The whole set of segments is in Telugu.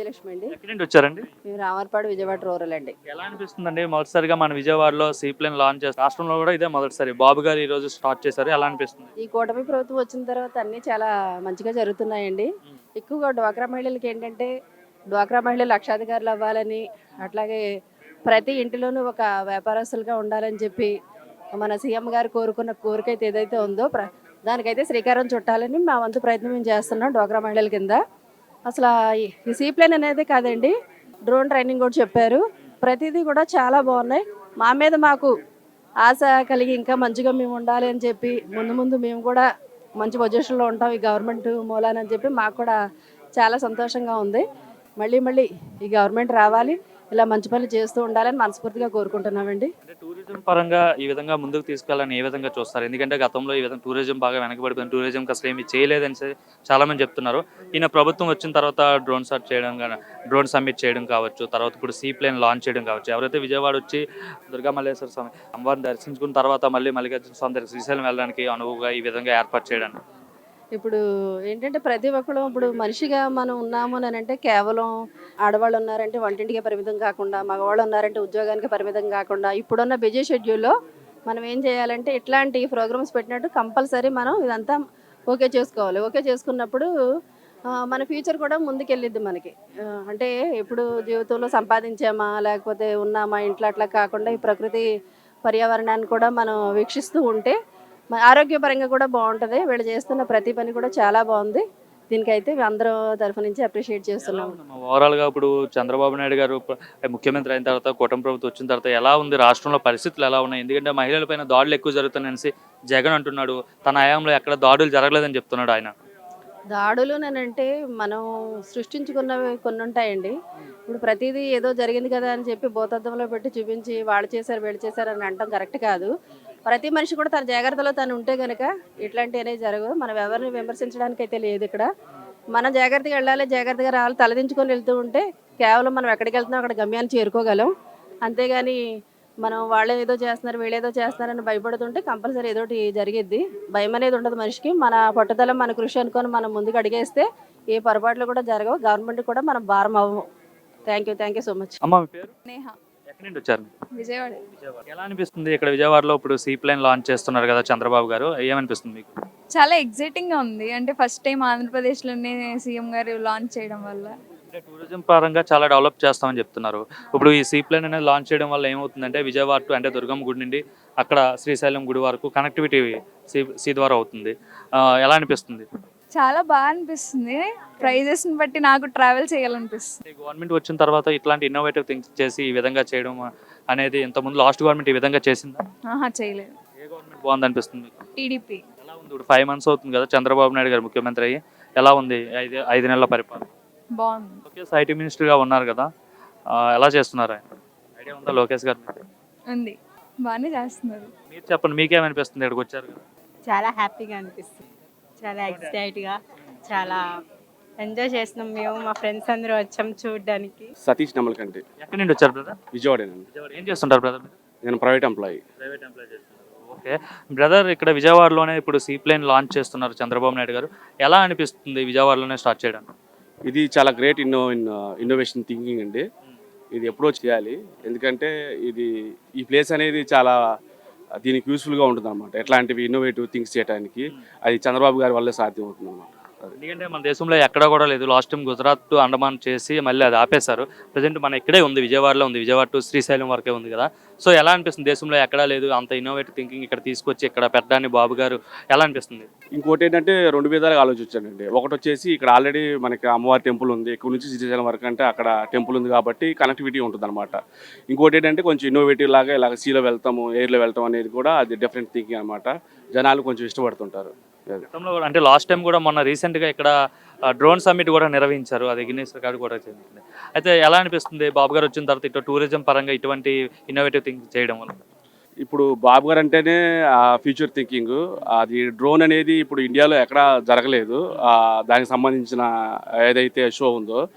విజయలక్ష్మి అండి. ఎక్కడి నుండి వచ్చారండి? మేము రామర్పాడు విజయవాడ రూరల్ అండి. ఎలా అనిపిస్తుందండి? మొదటిసారిగా మన విజయవాడలో సీప్లేన్ లాంచ్ చేస్తారు రాష్ట్రంలో కూడా ఇదే మొదటిసారి. బాబు గారు ఈ రోజు స్టార్ట్ చేశారు. ఎలా అనిపిస్తుంది? ఈ కూటమి ప్రభుత్వం వచ్చిన తర్వాత అన్నీ చాలా మంచిగా జరుగుతున్నాయండి. ఎక్కువగా డ్వాక్రా మహిళలకి ఏంటంటే డ్వాక్రా మహిళలు లక్షాధికారులు అవ్వాలని అట్లాగే ప్రతి ఇంటిలోనూ ఒక వ్యాపారస్తులుగా ఉండాలని చెప్పి మన సీఎం గారు కోరుకున్న కోరిక అయితే ఏదైతే ఉందో దానికైతే శ్రీకారం చుట్టాలని మా వంతు ప్రయత్నం మేము చేస్తున్నాం డ్వాక్రా మహిళల కింద. అసలు ఈ- ఈ సీప్లేన్ అనేది కాదండి డ్రోన్ ట్రైనింగ్ కూడా చెప్పారు. ప్రతిదీ కూడా చాలా బాగున్నాయి. మా మీద మాకు ఆశ కలిగి ఇంకా మంచిగా మేము ఉండాలి అని చెప్పి ముందు ముందు మేము కూడా మంచి పొజిషన్లో ఉంటాం ఈ గవర్నమెంట్ మూలానని చెప్పి మాకు కూడా చాలా సంతోషంగా ఉంది. మళ్ళీ మళ్ళీ ఈ గవర్నమెంట్ రావాలి. ఇలా మంచి పనులు చేస్తూ ఉండాలని మనస్ఫూర్తిగా కోరుకుంటున్నామండి. అంటే టూరిజం పరంగా ఈ విధంగా ముందుకు తీసుకెళ్ళాలని ఏ విధంగా చూస్తారు? ఎందుకంటే గతంలో ఈ విధంగా టూరిజం బాగా వెనకబడిపోయింది టూరిజం అసలు ఏమి చేయలేదని చాలా మంది చెప్తున్నారు. ఈయన ప్రభుత్వం వచ్చిన తర్వాత డ్రోన్ షాట్ చేయడం కానీ డ్రోన్ సబ్మిట్ చేయడం కావచ్చు తర్వాత ఇప్పుడు సీ ప్లేన్ లాంచ్ చేయడం కావచ్చు. ఎవరైతే విజయవాడ వచ్చి దుర్గా మల్లేశ్వర స్వామి అమ్మవారిని దర్శించుకున్న తర్వాత మళ్ళీ మల్లికార్జున స్వామి దగ్గర శ్రీశైలం వెళ్ళడానికి అనువుగా ఈ విధంగా ఏర్పాటు చేయడానికి ఇప్పుడు ఏంటంటే ప్రతి ఒక్కరు ఇప్పుడు మనిషిగా మనం ఉన్నాము అని అంటే కేవలం ఆడవాళ్ళు ఉన్నారంటే వంటింటికి పరిమితం కాకుండా మగవాళ్ళు ఉన్నారంటే ఉద్యోగానికి పరిమితం కాకుండా ఇప్పుడున్న బిజీ షెడ్యూల్లో మనం ఏం చేయాలంటే ఇట్లాంటి ప్రోగ్రామ్స్ పెట్టినట్టు కంపల్సరీ మనం ఇదంతా ఓకే చేసుకోవాలి. ఓకే చేసుకున్నప్పుడు మన ఫ్యూచర్ కూడా ముందుకెళ్ళిద్ది మనకి. అంటే ఇప్పుడు జీవితంలో సంపాదించామా లేకపోతే ఉన్నామా ఇంట్లో అట్లా కాకుండా ఈ ప్రకృతి పర్యావరణాన్ని కూడా మనం వీక్షిస్తూ ఉంటే ఆరోగ్యపరంగా కూడా బాగుంటుంది. వీళ్ళు చేస్తున్న ప్రతి పని కూడా చాలా బాగుంది. దీనికైతే అందరూ తరఫు నుంచి అప్రిషియేట్ చేస్తున్నాము. ఓవరాల్గా ఇప్పుడు చంద్రబాబు నాయుడు గారు ముఖ్యమంత్రి అయిన తర్వాత కూటమి ప్రభుత్వం వచ్చిన తర్వాత ఎలా ఉంది? రాష్ట్రంలో పరిస్థితులు ఎలా ఉన్నాయి? ఎందుకంటే మహిళల పైన దాడులు ఎక్కువ జరుగుతున్నాయని జగన్ అంటున్నాడు. తన హయాంలో ఎక్కడ దాడులు జరగలేదని చెప్తున్నాడు ఆయన. దాడులు అంటే మనం సృష్టించుకున్నవి కొన్ని ఉంటాయండి. ఇప్పుడు ప్రతిదీ ఏదో జరిగింది కదా అని చెప్పి భూతద్దంలో పెట్టి చూపించి వాళ్ళు చేశారు వీళ్ళు చేశారు అని అనడం కరెక్ట్ కాదు. ప్రతి మనిషి కూడా తన జాగ్రత్తలో తను ఉంటే కనుక ఇట్లాంటివి అనేవి జరగవు మనం ఎవరిని విమర్శించడానికి అయితే లేదు ఇక్కడ. మనం జాగ్రత్తగా వెళ్ళాలి జాగ్రత్తగా రావాలి తలదించుకొని వెళ్తూ ఉంటే కేవలం మనం ఎక్కడికి వెళ్తున్నాం అక్కడ గమ్యాన్ని చేరుకోగలం. అంతేగాని మనం వాళ్ళు ఏదో చేస్తున్నారు వీళ్ళు ఏదో చేస్తున్నారని భయపడుతుంటే కంపల్సరీ ఏదో ఒకటి జరిగిద్ది. భయం అనేది ఉండదు మనిషికి. మన పట్టుదల మన కృషి అనుకొని మనం ముందుకు అడిగేస్తే ఏ పొరపాట్లు కూడా జరగవు. గవర్నమెంట్ కూడా మనం భారం అవ్వము. Thank you thank you so much అమ్మ మీ పేరు? నేహ ఎక్కడి నుండి వచ్చారు విజయవాడ. విజయవాడ. ఎలా అనిపిస్తుంది ఇక్కడ విజయవాడలో ఇప్పుడు సీ ప్లేన్ లాంచ్ చేస్తున్నారు కదా చంద్రబాబు గారు? ఏమనిపిస్తుంది మీకు? చాలా ఎగ్జైటింగ్గా ఉంది. అంటే ఫస్ట్ టైం ఆంధ్రప్రదేశ్లోనే సీఎం గారు లాంచ్ చేయడం వల్ల. అంటే టూరిజం పరంగా చాలా డెవలప్ చేస్తామని చెప్తున్నారు. ఇప్పుడు ఈ సీ ప్లేన్ అనేది లాంచ్ చేయడం వల్ల ఏమవుతుందంటే విజయవాడ టు అంటే దుర్గమ్మ గుడి నుండి అక్కడ శ్రీశైలం గుడి వరకు కనెక్టివిటీ సీ సీ ద్వారా అవుతుంది. ఎలా అనిపిస్తుంది? చాలా బాగా అనిపిస్తుంది. ప్రైజెస్ని బట్టి నాకు ట్రావెల్ చేయాలనిపిస్తుంది. గవర్నమెంట్ వచ్చిన తర్వాత ఇట్లాంటి ఇన్నోవేటివ్ థింగ్స్ చేసి ఈ విధంగా చేయడం అనేది ఇంతకుముందు లాస్ట్ గవర్నమెంట్ ఈ విధంగా చేసిందా? ఆహా చేయలేదు. ఏ గవర్నమెంట్ బాగుంది అనిపిస్తుంది మీకు టీడీపీ. ఎలా ఉంది? ఇప్పుడు ఫైవ్ మంత్స్ అవుతుంది కదా చంద్రబాబు నాయుడు గారు ముఖ్యమంత్రి అయ్యి ఎలా ఉంది? ఐదు ఐదు నెలల పరిపాలన? బాగుంది. లోకేష్ ఐటీ మినిస్టర్గా ఉన్నారు కదా ఆ, ఎలా చేస్తున్నారు ఆయన? ఐడియా ఉందా లోకేష్ గారు మీకు? ఉంది. బాగానే చేస్తున్నారు. మీరు చెప్పండి మీకేమనిపిస్తుంది ఇక్కడికి వచ్చారు కదా? చాలా హ్యాపీగా అనిపిస్తుంది. చాలా ఎక్సైట్గా చాలా ఎంజాయ్ చేస్తున్నాం మేము మా ఫ్రెండ్స్ అందరూ వచ్చాం చూడడానికి. సతీష్ నమ్మలకంటి ఎక్కడి నుండి వచ్చారు బ్రదర్? విజయవాడ. ఏం చేస్తుంటారు బ్రదర్ నేను ప్రైవేట్ ఎంప్లాయీ. ప్రైవేట్ ఎంప్లాయ్ చేస్తున్నారు. ఓకే. బ్రదర్ ఇక్కడ విజయవాడలోనే ఇప్పుడు సీ ప్లేన్ లాంచ్ చేస్తున్నారు చంద్రబాబు నాయుడు గారు. ఎలా అనిపిస్తుంది విజయవాడలోనే స్టార్ట్ చేయడం? ఇది చాలా గ్రేట్ ఇన్నో ఇన్నోవేషన్ థింకింగ్ అండి. ఇది ఎప్పుడో చేయాలి. ఎందుకంటే ఇది ఈ ప్లేస్ అనేది చాలా దీనికి యూస్ఫుల్గా ఉంటుంది అనమాట ఎట్లాంటివి ఇన్నోవేటివ్ థింగ్స్ చేయడానికి అది చంద్రబాబు గారి వల్లే సాధ్యం అవుతుంది అనమాట ఎందుకంటే మన దేశంలో ఎక్కడ కూడా లేదు. Last time Gujarat to Andaman చేసి మళ్ళీ అది ఆపేశారు. ప్రజెంట్ మన ఇక్కడే ఉంది విజయవాడలో ఉంది విజయవాడ టు శ్రీశైలం వరకే ఉంది కదా. సో ఎలా అనిపిస్తుంది? దేశంలో ఎక్కడా లేదు అంత ఇన్నోవేటివ్ థింకింగ్ ఇక్కడ తీసుకొచ్చి ఇక్కడ పెట్టడాన్ని బాబు గారు ఎలా అనిపిస్తుంది? ఇంకోటి ఏంటంటే రెండు విధాలుగా ఆలోచించానండి. ఒకటి వచ్చేసి ఇక్కడ ఆల్రెడీ మనకి అమ్మవారి టెంపుల్ ఉంది. ఇక్కడ నుంచి శ్రీశైలం వరకు అంటే అక్కడ టెంపుల్ ఉంది కాబట్టి కనెక్టివిటీ ఉంటుంది అనమాట ఇంకోటి ఏంటంటే కొంచెం ఇన్నోవేటివ్ లాగా ఇలాగ సీలో వెళ్తాము ఎయిర్లో వెళ్తాం అనేది కూడా అది డిఫరెంట్ థింకింగ్ అనమాట జనాలు కొంచెం ఇష్టపడుతుంటారు. గతంలో కూడా- అంటే లాస్ట్ టైం కూడా మొన్న రీసెంట్గా ఇక్కడ డ్రోన్ సమ్మిట్ కూడా నిర్వహించారు. అది గిన్నీస్ రికార్డు కూడా చెందింది. అయితే ఎలా అనిపిస్తుంది? బాబు గారు వచ్చిన తర్వాత ఇటు టూరిజం పరంగా ఇటువంటి ఇన్నోవేటివ్ థింక్ చేయడం వల్ల? ఇప్పుడు బాబు గారు అంటేనే ఫ్యూచర్ థింకింగ్ అది డ్రోన్ అనేది ఇప్పుడు ఇండియాలో ఎక్కడా జరగలేదు. దానికి సంబంధించిన ఏదైతే షో ఉందో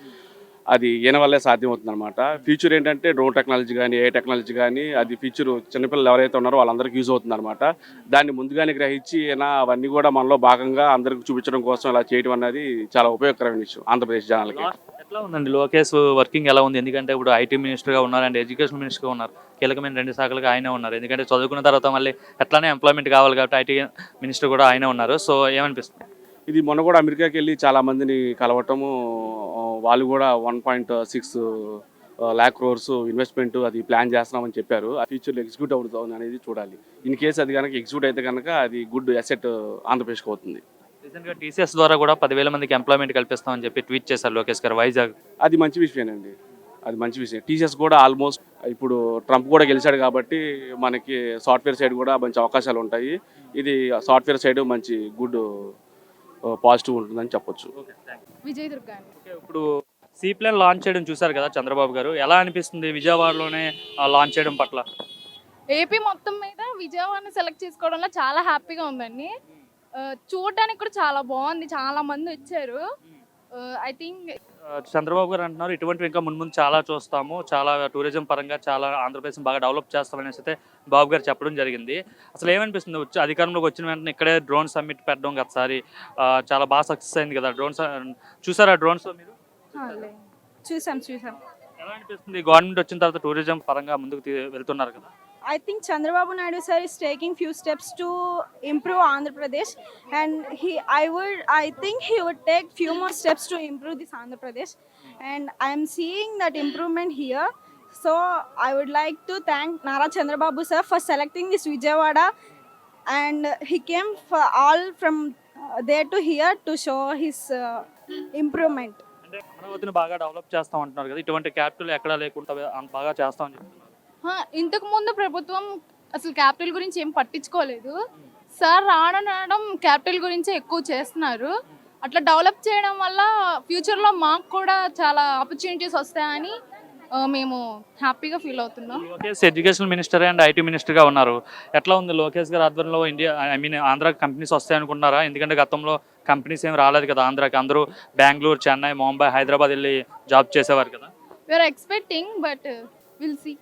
అది ఈయన వల్లే సాధ్యం అవుతుంది అనమాట ఫ్యూచర్ ఏంటంటే డ్రోన్ టెక్నాలజీ కానీ ఏ టెక్నాలజీ కానీ అది ఫ్యూచర్ చిన్నపిల్లలు ఎవరైతే ఉన్నారో వాళ్ళందరికీ యూజ్ అవుతుంది అనమాట దాన్ని ముందుగానే గ్రహించి ఈయన అవన్నీ కూడా మనలో భాగంగా అందరికి చూపించడం కోసం ఇలా చేయడం అనేది చాలా ఉపయోగకరమైన విషయం ఆంధ్రప్రదేశ్ జనాలకి. ఎట్లా ఉందండి? లోకేష్ వర్కింగ్ ఎలా ఉంది? ఎందుకంటే ఇప్పుడు ఐటీ మినిస్టర్గా ఉన్నారు అండ్ ఎడ్యుకేషన్ మినిస్టర్గా ఉన్నారు. కీలకమైన రెండు శాఖలుగా ఆయనే ఉన్నారు. ఎందుకంటే చదువుకున్న తర్వాత మళ్ళీ ఎట్లానే ఎంప్లాయ్మెంట్ కావాలి కాబట్టి ఐటీ మినిస్టర్ కూడా ఆయనే ఉన్నారు. సో ఏమనిపిస్తుంది? ఇది మొన్న కూడా అమెరికాకి వెళ్ళి చాలా మందిని కలవటము వాళ్ళు కూడా one point six lakh crores investment అది ప్లాన్ చేస్తున్నామని చెప్పారు. ఆ ఫ్యూచర్లో ఎగ్జిక్యూట్ అవుతుంది అనేది చూడాలి. ఇన్ కేసు అది కనుక ఎగ్జిక్యూట్ అయితే కనుక అది గుడ్ అసెట్ ఆంధ్రప్రదేశ్కి అవుతుంది. రీసెంట్గా టీసీఎస్ ద్వారా కూడా పదివేల మందికి ఎంప్లాయ్మెంట్ కల్పిస్తామని చెప్పి ట్వీట్ చేశారు లోకేష్ గారు. వైజాగ్ అది మంచి విషయమేనండి అది మంచి విషయం. టీసీఎస్ కూడా ఆల్మోస్ట్ ఇప్పుడు ట్రంప్ కూడా గెలిచాడు కాబట్టి మనకి సాఫ్ట్వేర్ సైడ్ కూడా మంచి అవకాశాలు ఉంటాయి. ఇది సాఫ్ట్వేర్ సైడ్ మంచి గుడ్ పాజిటివ్ ఉంటుందని చెప్పొచ్చు. విజయ్ దుర్గా ఓకే, ఇప్పుడు సీ ప్లేన్ లాంచ్ చేయడం చూశారు కదా చంద్రబాబు గారు. ఎలా అనిపిస్తుంది విజయవాడలోనే లాంచ్ చేయడం పట్ల? ఏపీ మొత్తం మీద విజయవాడని సెలెక్ట్ చేసుకోవడంలో చాలా హ్యాపీగా ఉందండి. ఆ, చూడడానికి కూడా చాలా బాగుంది. చాలా మంది వచ్చారు. ఐ థింక్ చంద్రబాబు గారు అంటున్నారు ఇటువంటివి ఇంకా ముందు ముందు చాలా చూస్తాము చాలా టూరిజం పరంగా చాలా ఆంధ్రప్రదేశ్ బాగా డెవలప్ చేస్తామనేసి అయితే బాబు గారు చెప్పడం జరిగింది. అసలు ఏమనిపిస్తుంది? వచ్చి అధికారంలోకి వచ్చిన వెంటనే ఇక్కడే డ్రోన్ సమ్మిట్ పెట్టడం గతసారి ఆ, చాలా బాగా సక్సెస్ అయింది కదా డ్రోన్స్ చూసారా డ్రోన్స్ మీరు? చూసాం చూసాం. ఎలా అనిపిస్తుంది? గవర్నమెంట్ వచ్చిన తర్వాత టూరిజం పరంగా ముందుకు వెళ్తున్నారు కదా. I think Chandrababu Naidu sir is taking few steps to improve Andhra Pradesh and he I would I think he would take few more steps to improve this Andhra Pradesh and I'm seeing that improvement here so I would like to thank Nara Chandrababu sir for selecting this Vijayawada and he came for all from there to here to show his improvement అమరావతిని బాగా డెవలప్ చేస్తాం అంటున్నారు కదా. ఇటువంటి క్యాపిటల్ ఎక్కడా లేకుండా బాగా చేస్తాం అని చెప్తున్నారు. ఇంతకు ముందు ప్రభుత్వం అసలు క్యాపిటల్ గురించి ఏం పట్టించుకోలేదు. సార్ రావడం క్యాపిటల్ గురించి ఎక్కువ చేస్తున్నారు. అట్లా డెవలప్ చేయడం వల్ల ఫ్యూచర్లో మాకు కూడా చాలా ఆపర్చునిటీస్ వస్తాయని మేము హ్యాపీగా ఫీల్ అవుతున్నాం. Lokesh education minister and IT మినిస్టర్గా ఉన్నారు. ఎట్లా ఉంది లోకేష్ గారి ఆధ్వర్యంలో India I mean Andhra companies వస్తాయి అనుకుంటున్నారా? ఎందుకంటే గతంలో కంపెనీస్ ఏం రాలేదు కదా ఆంధ్రాకి. అందరూ బెంగళూరు చెన్నై ముంబై హైదరాబాద్ వెళ్ళి జాబ్ చేసేవారు కదా. We are expecting but will see